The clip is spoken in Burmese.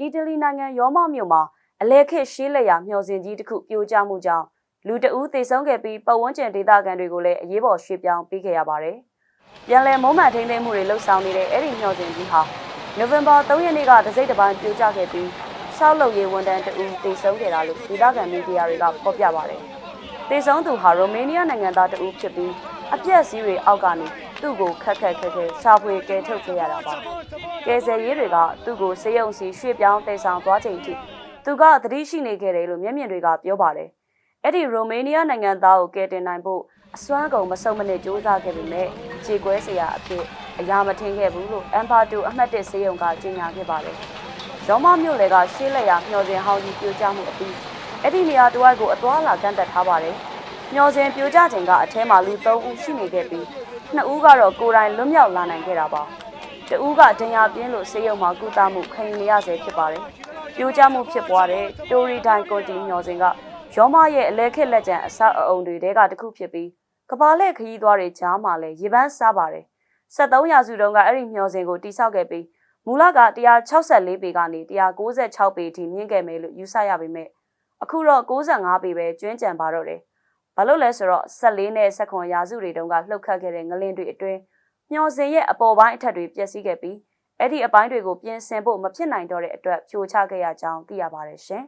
အီတလီနိုင်ငံရောမမြို့မှာအလဲခေတ်ရှေးလက်ရာမျှော်စင်ကြီးတစ်ခုပြိုကျမှုကြောင့်လူတအူးသေဆုံးခဲ့ပြီးပတ်ဝန်းကျင်ဒေသခံတွေကိုလည်းအရေးပေါ်ရွှေ့ပြောင်းပေးခဲ့ရပါတယ်။ပြန်လည်မုံမှန်ထိန်းသိမ်းမှုတွေလှုပ်ဆောင်နေတဲ့အဲ့ဒီမျှော်စင်ကြီးဟာနိုဝင်ဘာ3ရက်နေ့ကတစိမ့်တစ်ပိုင်းပြိုကျခဲ့ပြီးဆောက်လုပ်ရေးဝန်ထမ်းတအူးသေဆုံးခဲ့တာလို့ဒေသခံမီဒီယာတွေကဖော်ပြပါတယ်။သေဆုံးသူဟာရိုမေးနီးယားနိုင်ငံသားတအူးဖြစ်ပြီးအပြက်စီးတွေအောက်ကနေ သူ့ကိုခက်ခက်ခက်ခဲရှာဖွေကယ်ထုတ်ခဲ့ရတာပါ။ကယ်ဆယ်ရေးတွေကသူ့ကိုစေယုံစီရွှေ့ပြောင်းတည်ဆောင်သွားချိန်ထိသူကသတိရှိနေခဲ့တယ်လို့မျက်မြင်တွေကပြောပါတယ်။အဲ့ဒီရိုမေးနီးယားနိုင်ငံသားကိုကယ်တင်နိုင်ဖို့အစွမ်းကုန်မစုံမနစ်ကြိုးစားခဲ့ပေမဲ့ခြေကွဲစရာအဖြစ်အရာမထင်ခဲ့ဘူးလို့အမ်ပါတူအမှတ်၁စေယုံကကြေညာခဲ့ပါတယ်။ရောမမြို့လေကရှေးလက်ရမျှော်စင်ဟောင်းကြီးပြိုကျမှုအပြီးအဲ့ဒီနေရာတစ်ဝိုက်ကိုအသွားအလာကန့်တက်ထားပါတယ်။မျှော်စင်ပြိုကျချိန်ကအထဲမှာလူ၃ဦးရှိနေခဲ့ပြီး နှစ်ဦးကတော့ကိုယ်တိုင်လွတ်မြောက်လာနိုင်ခဲ့တာပါ။တဦးကဒဏ်ရာပြင်းလို့ဆေးရုံမှာကုသမှုခံယူနေရဆဲဖြစ်ပါတယ်။ပြိုကျမှုဖြစ်ပွားတဲ့တိုရီဒိုင်ကွန်တီမျှော်စင်ကရောမရဲ့အလဲခက်လက်ကျန်အဆောက်အအုံတွေတဲကတစ်ခုဖြစ်ပြီးကဘာလက်ခရီးသွားတွေကြားမှာလည်းရေပန်းစားပါတယ်။73ရာစုတုန်းကအဲ့ဒီမျှော်စင်ကိုတိစောက်ခဲ့ပြီးမူလက164ပေကနေ196ပေအထိမြင့်ခဲ့မယ်လို့ယူဆရပေမဲ့အခုတော့65ပေပဲကျွင်းကြံပါတော့တယ်။ ဘာလို့လဲဆိုတော့14နဲ့19ရာစုတွေတုန်းကလှုပ်ခတ်ခဲ့တဲ့ငလင်တွေအတွင်းမျော်စင်ရဲ့အပေါ်ပိုင်းအထက်တွေပျက်စီးခဲ့ပြီးအဲ့ဒီအပိုင်းတွေကိုပြင်ဆင်ဖို့မဖြစ်နိုင်တော့တဲ့အတွက်ဖြိုချခဲ့ရကြောင်းသိရပါတယ်ရှင်။